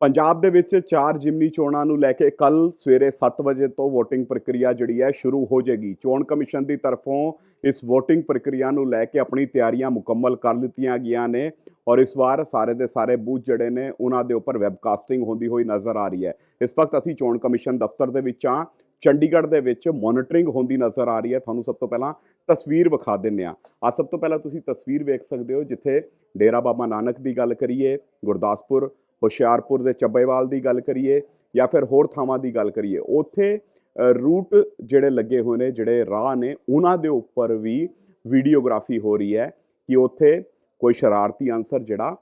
ਪੰਜਾਬ ਦੇ ਵਿੱਚ ਚਾਰ ਜਿਮਨੀ ਚੋਣਾਂ ਨੂੰ ਲੈ ਕੇ ਕੱਲ ਸਵੇਰੇ 7 ਵਜੇ ਤੋਂ VOTING ਪ੍ਰਕਿਰਿਆ ਜਿਹੜੀ ਹੈ ਸ਼ੁਰੂ ਹੋ ਜਾਏਗੀ। ਚੋਣ ਕਮਿਸ਼ਨ ਦੀ ਤਰਫੋਂ ਇਸ VOTING ਪ੍ਰਕਿਰਿਆ ਨੂੰ ਲੈ ਕੇ ਆਪਣੀ ਤਿਆਰੀਆਂ ਮੁਕੰਮਲ ਕਰ ਲਿੱਤੀਆਂ ਗਈਆਂ ਨੇ ਔਰ ਇਸ ਵਾਰ ਸਾਰੇ ਦੇ ਸਾਰੇ ਬੂਥ ਜਿਹੜੇ ਨੇ ਉਹਨਾਂ ਦੇ ਉੱਪਰ ਵੈਬਕਾਸਟਿੰਗ ਹੁੰਦੀ ਹੋਈ ਨਜ਼ਰ ਆ ਰਹੀ ਹੈ। ਇਸ ਵਕਤ ਅਸੀਂ ਚੋਣ ਕਮਿਸ਼ਨ ਦਫ਼ਤਰ ਦੇ ਵਿੱਚ ਆ ਚੰਡੀਗੜ੍ਹ ਦੇ ਵਿੱਚ ਮੋਨੀਟਰਿੰਗ ਹੁੰਦੀ ਨਜ਼ਰ ਆ ਰਹੀ ਹੈ। ਤੁਹਾਨੂੰ ਸਭ ਤੋਂ ਪਹਿਲਾਂ ਤਸਵੀਰ ਵਿਖਾ ਦਿੰਨੇ ਆ ਆ ਸਭ ਤੋਂ ਪਹਿਲਾਂ ਤੁਸੀਂ ਤਸਵੀਰ ਵੇਖ ਸਕਦੇ ਹੋ ਜਿੱਥੇ ਡੇਰਾ ਬਾਬਾ ਨਾਨਕ ਦੀ ਗੱਲ ਕਰੀਏ, ਗੁਰਦਾਸਪੁਰ ਹੁਸ਼ਿਆਰਪੁਰ ਦੇ ਚੱਬੇਵਾਲ ਦੀ ਗੱਲ ਕਰੀਏ ਜਾਂ ਫਿਰ ਹੋਰ ਥਾਵਾਂ ਦੀ ਗੱਲ ਕਰੀਏ, ਉੱਥੇ ਰੂਟ ਜਿਹੜੇ ਲੱਗੇ ਹੋਏ ਨੇ, ਜਿਹੜੇ ਰਾਹ ਨੇ, ਉਹਨਾਂ ਦੇ ਉੱਪਰ ਵੀ ਵੀਡੀਓਗ੍ਰਾਫੀ ਹੋ ਰਹੀ ਹੈ ਕਿ ਉੱਥੇ ਕੋਈ ਸ਼ਰਾਰਤੀ ਅਨਸਰ ਜਿਹੜਾ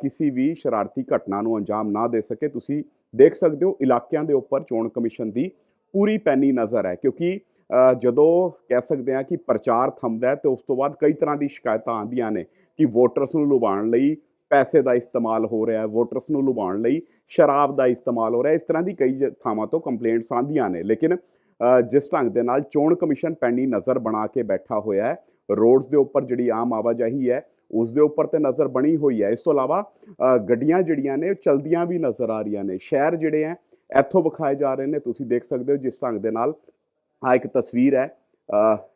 ਕਿਸੇ ਵੀ ਸ਼ਰਾਰਤੀ ਘਟਨਾ ਨੂੰ ਅੰਜਾਮ ਨਾ ਦੇ ਸਕੇ। ਤੁਸੀਂ ਦੇਖ ਸਕਦੇ ਹੋ, ਇਲਾਕਿਆਂ ਦੇ ਉੱਪਰ ਚੋਣ ਕਮਿਸ਼ਨ ਦੀ ਪੂਰੀ ਪੈਨੀ ਨਜ਼ਰ ਹੈ ਕਿਉਂਕਿ ਜਦੋਂ ਕਹਿ ਸਕਦੇ ਹਾਂ ਕਿ ਪ੍ਰਚਾਰ ਥੰਮਦਾ ਹੈ ਤੇ ਉਸ ਤੋਂ ਬਾਅਦ ਕਈ ਤਰ੍ਹਾਂ ਦੀ ਸ਼ਿਕਾਇਤਾਂ ਆਉਂਦੀਆਂ ਨੇ ਕਿ ਵੋਟਰਸ ਨੂੰ ਲੁਭਾਉਣ ਲਈ ਪੈਸੇ ਦਾ ਇਸਤੇਮਾਲ ਹੋ ਰਿਹਾ ਹੈ, ਵੋਟਰਸ ਨੂੰ ਲੁਭਾਉਣ ਲਈ, ਸ਼ਰਾਬ ਦਾ ਇਸਤੇਮਾਲ ਹੋ ਰਿਹਾ ਇਸ ਤਰ੍ਹਾਂ ਦੀ ਕਈ ਜ- ਥਾਵਾਂ ਤੋਂ ਕੰਪਲੇਂਟਸ ਆਉਂਦੀਆਂ ਨੇ। ਲੇਕਿਨ ਜਿਸ ਢੰਗ ਦੇ ਨਾਲ ਚੋਣ ਕਮਿਸ਼ਨ ਪੈਣੀ ਨਜ਼ਰ ਬਣਾ ਕੇ ਬੈਠਾ ਹੋਇਆ ਹੈ, ਰੋਡਸ ਦੇ ਉੱਪਰ ਜਿਹੜੀ ਆਮ ਆਵਾਜਾਈ ਹੈ, ਉਸ ਦੇ ਉੱਪਰ ਤੇ ਨਜ਼ਰ ਬਣੀ ਹੋਈ ਹੈ। ਇਸ ਤੋਂ ਇਲਾਵਾ ਗੱਡੀਆਂ ਜਿਹੜੀਆਂ ਨੇ, ਉਹ ਚਲਦੀਆਂ ਵੀ ਨਜ਼ਰ ਆ ਰਹੀਆਂ ਨੇ। ਸ਼ਹਿਰ ਜਿਹੜੇ ਹੈ, ਇੱਥੋਂ ਵਿਖਾਏ ਜਾ ਰਹੇ ਨੇ, ਤੁਸੀਂ ਦੇਖ ਸਕਦੇ ਹੋ ਜਿਸ ਢੰਗ ਦੇ ਨਾਲ ਆ ਇੱਕ ਤਸਵੀਰ ਹੈ।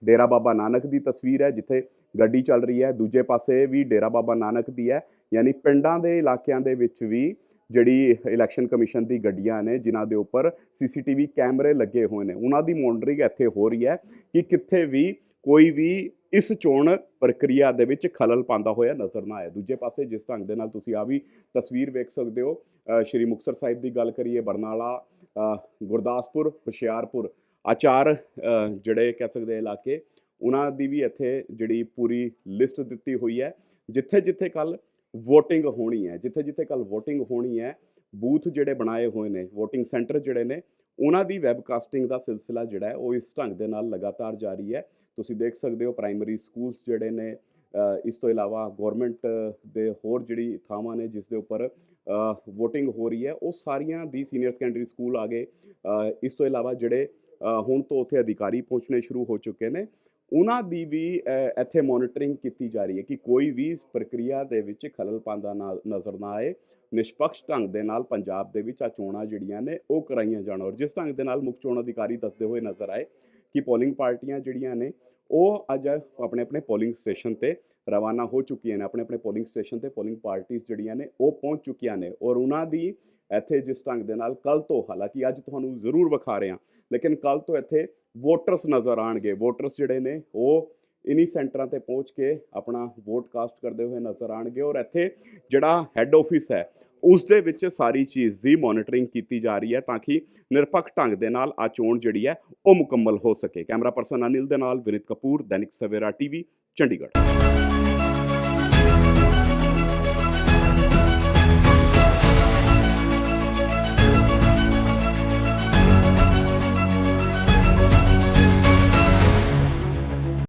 ਡੇਰਾ ਬਾਬਾ ਨਾਨਕ ਦੀ ਤਸਵੀਰ ਹੈ, ਜਿੱਥੇ ਗੱਡੀ ਚੱਲ ਰਹੀ ਹੈ। ਦੂਜੇ ਪਾਸੇ ਵੀ ਡੇਰਾ ਬਾਬਾ ਨਾਨਕ ਦੀ ਹੈ। ਯਾਨੀ ਪਿੰਡਾਂ ਦੇ ਇਲਾਕਿਆਂ ਦੇ ਵਿੱਚ ਵੀ ਜਿਹੜੀ ਇਲੈਕਸ਼ਨ ਕਮਿਸ਼ਨ ਦੀ ਗੱਡੀਆਂ ਨੇ, ਜਿਨ੍ਹਾਂ ਦੇ ਉੱਪਰ ਸੀਸੀਟੀਵੀ ਕੈਮਰੇ ਲੱਗੇ ਹੋਏ ਨੇ। ਉਹਨਾਂ ਦੀ ਮੋਨਟਰਿੰਗ ਇੱਥੇ ਹੋ ਰਹੀ ਹੈ ਕਿ ਕਿੱਥੇ ਵੀ ਕੋਈ ਵੀ ਇਸ ਚੋਣ ਪ੍ਰਕਿਰਿਆ ਦੇ ਵਿੱਚ ਖਲਲ ਪਾਉਂਦਾ ਹੋਇਆ ਨਜ਼ਰ ਨਾ ਆਇਆ ਦੂਜੇ ਪਾਸੇ ਜਿਸ ਢੰਗ ਦੇ ਨਾਲ ਤੁਸੀਂ ਆ ਵੀ ਤਸਵੀਰ ਵੇਖ ਸਕਦੇ ਹੋ ਸ਼੍ਰੀ ਮੁਕਤਸਰ ਸਾਹਿਬ ਦੀ ਗੱਲ ਕਰੀਏ, ਬਰਨਾਲਾ ਗੁਰਦਾਸਪੁਰ, ਹੁਸ਼ਿਆਰਪੁਰ। ਆਚਾਰ ਜਿਹੜੇ ਕਹਿ ਸਕਦੇ ਇਲਾਕੇ, ਉਹਨਾਂ ਦੀ ਵੀ ਇੱਥੇ ਜਿਹੜੀ ਪੂਰੀ ਲਿਸਟ ਦਿੱਤੀ ਹੋਈ ਹੈ। ਜਿੱਥੇ ਜਿੱਥੇ ਕੱਲ VOTING ਹੋਣੀ ਹੈ ਜਿੱਥੇ ਜਿੱਥੇ ਕੱਲ VOTING ਹੋਣੀ ਹੈ, ਬੂਥ ਜਿਹੜੇ ਬਣਾਏ ਹੋਏ ਨੇ VOTING ਸੈਂਟਰ ਜਿਹੜੇ ਨੇ, ਉਹਨਾਂ ਦੀ ਵੈਬਕਾਸਟਿੰਗ ਦਾ ਸਿਲਸਿਲਾ ਜਿਹੜਾ ਉਹ ਇਸ ਢੰਗ ਦੇ ਨਾਲ ਲਗਾਤਾਰ ਜਾਰੀ ਹੈ। ਤੁਸੀਂ ਦੇਖ ਸਕਦੇ ਹੋ ਪ੍ਰਾਇਮਰੀ ਸਕੂਲਸ ਜਿਹੜੇ ਨੇ ਇਸ ਤੋਂ ਇਲਾਵਾ ਗਵਰਨਮੈਂਟ ਦੇ ਹੋਰ ਜਿਹੜੀ ਥਾਵਾਂ ਨੇ, ਜਿਸ ਦੇ ਉੱਪਰ VOTING ਹੋ ਰਹੀ ਹੈ, ਉਹ ਸਾਰੀਆਂ ਦੀ ਸੀਨੀਅਰ ਸੈਕੰਡਰੀ ਸਕੂਲ ਆ ਗਏ। ਇਸ ਤੋਂ ਇਲਾਵਾ ਜਿਹੜੇ ਹੁਣ ਤੋਂ ਉੱਥੇ ਅਧਿਕਾਰੀ ਪਹੁੰਚਣੇ ਸ਼ੁਰੂ ਹੋ ਚੁੱਕੇ ਨੇ। ਉਹਨਾਂ ਦੀ ਵੀ ਇੱਥੇ ਮੋਨੀਟਰਿੰਗ ਕੀਤੀ ਜਾ ਰਹੀ ਹੈ ਕਿ ਕੋਈ ਵੀ ਇਸ ਪ੍ਰਕਿਰਿਆ ਦੇ ਵਿੱਚ ਖਲਲ ਪਾਉਂਦਾ ਨਾ, ਨਜ਼ਰ ਨਾ ਆਏ। ਨਿਸ਼ਪਕਸ਼ ਢੰਗ ਦੇ ਨਾਲ ਪੰਜਾਬ ਦੇ ਵਿੱਚ ਆ ਚੋਣਾਂ ਜਿਹੜੀਆਂ ਨੇ, ਉਹ ਕਰਾਈਆਂ ਜਾਣ ਔਰ ਜਿਸ ਢੰਗ ਦੇ ਨਾਲ ਮੁੱਖ ਚੋਣ ਅਧਿਕਾਰੀ ਦੱਸਦੇ ਹੋਏ ਨਜ਼ਰ ਆਏ। ਕਿ ਪੋਲਿੰਗ ਪਾਰਟੀਆਂ ਜਿਹੜੀਆਂ ਨੇ, ਉਹ ਅੱਜ ਆਪਣੇ ਆਪਣੇ ਪੋਲਿੰਗ ਸਟੇਸ਼ਨ ਤੇ ਰਵਾਨਾ ਹੋ ਚੁੱਕੀਆਂ ਨੇ, ਆਪਣੇ ਆਪਣੇ ਪੋਲਿੰਗ ਸਟੇਸ਼ਨ ਤੇ ਪੋਲਿੰਗ ਪਾਰਟੀਆਂ ਜਿਹੜੀਆਂ ਨੇ, ਉਹ ਪਹੁੰਚ ਚੁੱਕੀਆਂ ਨੇ ਔਰ ਉਹਨਾਂ ਦੀ ਇੱਥੇ ਜਿਸ ਢੰਗ ਦੇ ਨਾਲ ਕੱਲ ਤੋਂ, ਹਾਲਾਂਕਿ ਅੱਜ ਤੁਹਾਨੂੰ ਜ਼ਰੂਰ ਵਿਖਾ ਰਹੇ ਹਾਂ ਲੇਕਿਨ ਕੱਲ ਤੋਂ ਇੱਥੇ ਵੋਟਰਸ ਨਜ਼ਰ ਆਣਗੇ ਵੋਟਰਸ ਜਿਹੜੇ ਨੇ, ਉਹ ਇਨੀ ਸੈਂਟਰਾਂ ਤੇ ਪਹੁੰਚ ਕੇ ਆਪਣਾ ਵੋਟ ਕਾਸਟ ਕਰਦੇ ਹੋਏ ਨਜ਼ਰ ਆਣਗੇ ਔਰ ਇੱਥੇ ਜਿਹੜਾ ਹੈੱਡ ਆਫਿਸ ਹੈ ਉਸ ਦੇ ਵਿੱਚ ਸਾਰੀ ਚੀਜ਼ ਦੀ ਮੋਨੀਟਰਿੰਗ ਕੀਤੀ ਜਾ ਰਹੀ ਹੈ ਤਾਂ ਕਿ ਨਿਰਪੱਖ ਢੰਗ ਦੇ ਨਾਲ ਆ ਚੋਣ ਜਿਹੜੀ ਹੈ ਉਹ ਮੁਕੰਮਲ ਹੋ ਸਕੇ। ਕੈਮਰਾ ਪਰਸਨ ਅਨਿਲ ਦੇ ਨਾਲ ਵਿਨਿਤ ਕਪੂਰ, ਦੈਨਿਕ ਸਵੇਰਾ ਟੀਵੀ, ਚੰਡੀਗੜ੍ਹ।